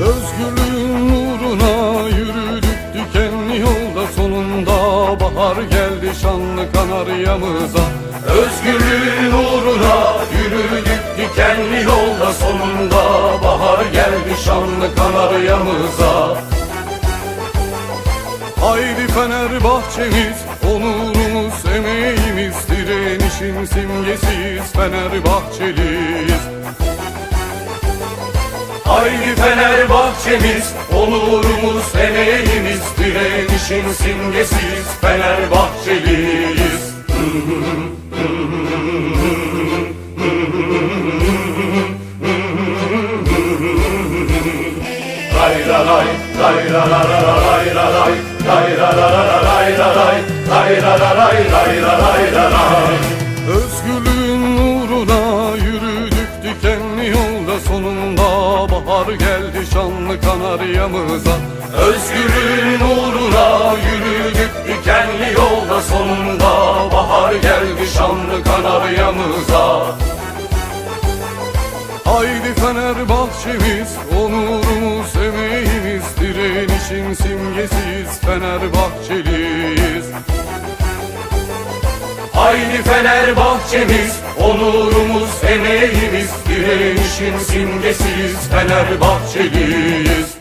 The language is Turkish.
Özgürlüğün uğruna yürüdük dikenli yolda sonunda bahar geldi şanlı kanaryamıza. Özgürlüğün uğruna yürüdük Haydi Fenerbahçemiz onurumuz emeğimiz direnişin simgesiyiz Fenerbahçeliyiz Haydi Fenerbahçemiz, onurumuz, emeğimiz, direnişin simgesiyiz, Fenerbahçeliyiz. Lay la lay, lay la la la la lay la lay, Özgürlüğün uğruna yürüdük dikenli yolda sonunda. Bahar geldi şanlı kanaryamıza. Özgürlüğün uğruna yürüdük dikenli yolda sonunda. Bahar geldi şanlı kanaryamıza. Haydi Fenerbahçemiz, onurumuz, emeğimiz, direnişin simgesiyiz, Fenerbahçeliyiz. Haydi Fenerbahçemiz, onurumuz, emeğimiz, direnişin simgesiyiz, Fenerbahçeliyiz.